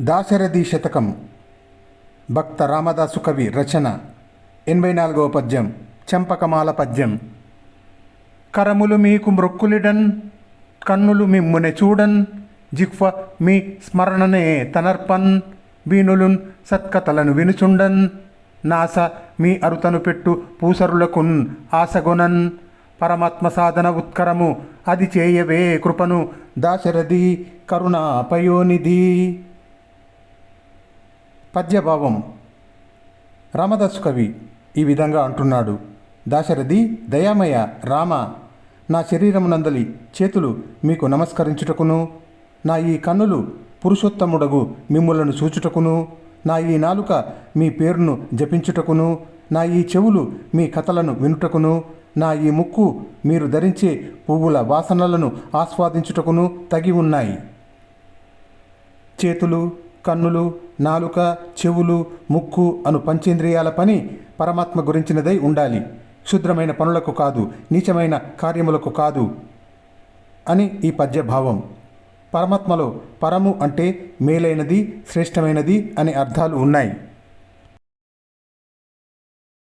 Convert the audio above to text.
దాశరథి శతకం. భక్త రామదాసు కవి రచన. ఎనభై నాలుగవ పద్యం. చంపకమాల పద్యం. కరములు మీకు మృక్కులిడన్ కన్నులు మిమ్మునె చూడన్ జిహ్వ మీ స్మరణనే తనర్పన్ వీణులున్ సత్కథలను వినుచుండన్ నాస మీ అరుతను పెట్టు పూసరులకున్ ఆశగొనన్ పరమాత్మ సాధన ఉత్కరము అది చేయవే కృపను దాశరథి కరుణా పయోనిధి పద్యభావం. రామదాసు కవి ఈ విధంగా అంటున్నాడు. దాశరథి దయామయ రామ నా శరీరమునందలి చేతులు మీకు నమస్కరించుటకును నా ఈ కన్నులు పురుషోత్తముడగు మిమ్ములను చూచుటకును నా ఈ నాలుక మీ పేరును జపించుటకును నా ఈ చెవులు మీ కథలను వినుటకును నా ఈ ముక్కు మీరు ధరించే పువ్వుల వాసనలను ఆస్వాదించుటకును తగి ఉన్నాయి. చేతులు కన్నులు నాలుక చెవులు ముక్కు అను పంచేంద్రియాల పని పరమాత్మ గురించినదై ఉండాలి. క్షుద్రమైన పనులకు కాదు నీచమైన కార్యములకు కాదు అని ఈ పద్యభావం. పరమాత్మలో పరము అంటే మేలైనది శ్రేష్టమైనది అనే అర్థాలు ఉన్నాయి.